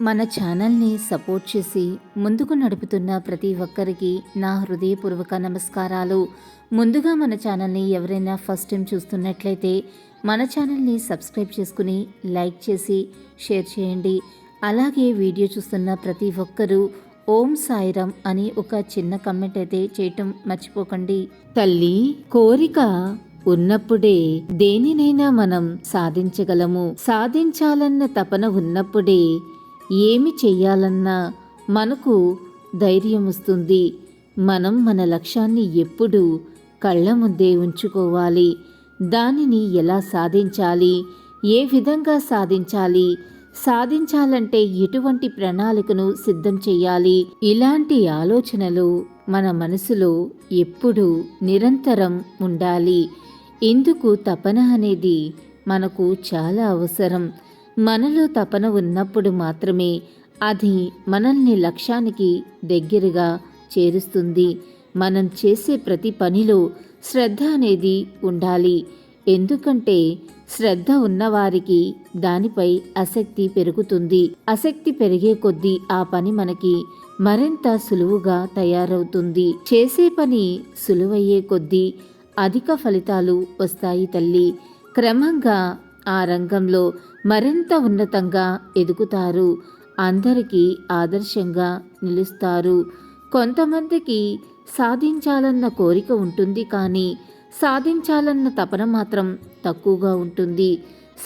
మన ఛానల్ని సపోర్ట్ చేసి ముందుకు నడుపుతున్న ప్రతి ఒక్కరికి నా హృదయపూర్వక నమస్కారాలు. ముందుగా మన ఛానల్ని ఎవరైనా ఫస్ట్ టైం చూస్తున్నట్లయితే మన ఛానల్ని సబ్స్క్రైబ్ చేసుకుని లైక్ చేసి షేర్ చేయండి. అలాగే వీడియో చూస్తున్న ప్రతి ఒక్కరూ ఓం సాయిరం అని ఒక చిన్న కమెంట్ అయితే చేయటం మర్చిపోకండి. తల్లి కోరిక ఉన్నప్పుడే దేనినైనా మనం సాధించగలము. సాధించాలన్న తపన ఉన్నప్పుడే ఏమి చెయ్యాలన్నా మనకు ధైర్యం వస్తుంది. మనం మన లక్ష్యాన్ని ఎప్పుడూ కళ్ళ ముందే ఉంచుకోవాలి. దానిని ఎలా సాధించాలి? ఏ విధంగా సాధించాలి? సాధించాలంటే ఎటువంటి ప్రణాళికను సిద్ధం చేయాలి ఇలాంటి ఆలోచనలు మన మనసులో ఎప్పుడూ నిరంతరం ఉండాలి. ఇందుకు తపన అనేది మనకు చాలా అవసరం. మనలో తపన ఉన్నప్పుడు మాత్రమే అది మనల్ని లక్ష్యానికి దగ్గరగా చేరుస్తుంది. మనం చేసే ప్రతి పనిలో శ్రద్ధ అనేది ఉండాలి. ఎందుకంటే శ్రద్ధ ఉన్నవారికి దానిపై ఆసక్తి పెరుగుతుంది. ఆసక్తి పెరిగే కొద్దీ ఆ పని మనకి మరింత సులువుగా తయారవుతుంది. చేసే పని సులువయ్యే కొద్దీ అధిక ఫలితాలు వస్తాయి తల్లి. క్రమంగా ఆ రంగంలో మరింత ఉన్నతంగా ఎదుగుతారు. అందరికీ ఆదర్శంగా నిలుస్తారు. కొంతమందికి సాధించాలన్న కోరిక ఉంటుంది కానీ సాధించాలన్న తపన మాత్రం తక్కువగా ఉంటుంది.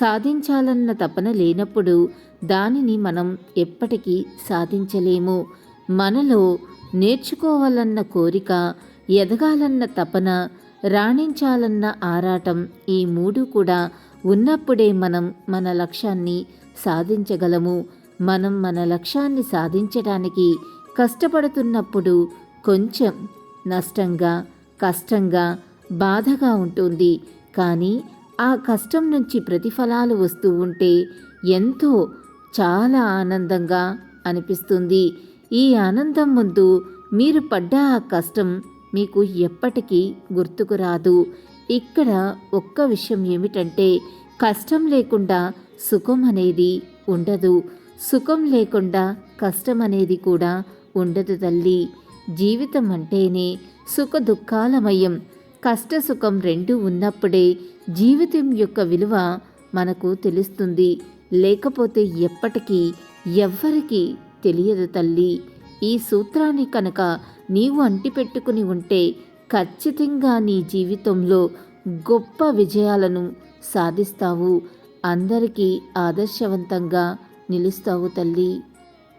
సాధించాలన్న తపన లేనప్పుడు దానిని మనం ఎప్పటికీ సాధించలేము. మనలో నేర్చుకోవాలన్న కోరిక ఎదగాలన్న తపన రాణించాలన్న ఆరాటం ఈ మూడు కూడా ఉన్నప్పుడే మనం మన లక్ష్యాన్ని సాధించగలము. మనం మన లక్ష్యాన్ని సాధించడానికి కష్టపడుతున్నప్పుడు కొంచెం నష్టంగా కష్టంగా బాధగా ఉంటుంది. కానీ ఆ కష్టం నుంచి ప్రతిఫలాలు వస్తూ ఉంటే ఎంతో చాలా ఆనందంగా అనిపిస్తుంది. ఈ ఆనందం ముందు మీరు పడ్డ ఆ కష్టం మీకు ఎప్పటికీ గుర్తుకు రాదు. ఇక్కడ ఒక్క విషయం ఏమిటంటే కష్టం లేకుండా సుఖం అనేది ఉండదు. సుఖం లేకుండా కష్టం అనేది కూడా ఉండదు తల్లి. జీవితం అంటేనే సుఖ దుఃఖాలమయం. కష్ట సుఖం రెండు ఉన్నప్పుడే జీవితం యొక్క విలువ మనకు తెలుస్తుంది. లేకపోతే ఎప్పటికీ ఎవ్వరికీ తెలియదు తల్లి. ఈ సూత్రాన్ని కనుక నీవు అంటిపెట్టుకుని ఉంటే ఖచ్చితంగా నీ జీవితంలో గొప్ప విజయాలను సాధిస్తావు. అందరికీ ఆదర్శవంతంగా నిలుస్తావు తల్లి.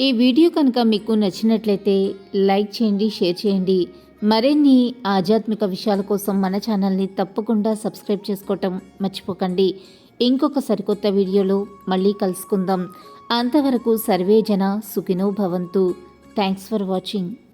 ఈ వీడియో కనుక మీకు నచ్చినట్లయితే లైక్ చేయండి షేర్ చేయండి. మరిన్ని ఆధ్యాత్మిక విషయాల కోసం మన ఛానల్ని తప్పకుండా సబ్స్క్రైబ్ చేసుకోవటం మర్చిపోకండి. ఇంకొక సరికొత్త వీడియోలో మళ్ళీ కలుసుకుందాం. అంతవరకు సర్వే జన సుఖినో భవంతు. Thanks for watching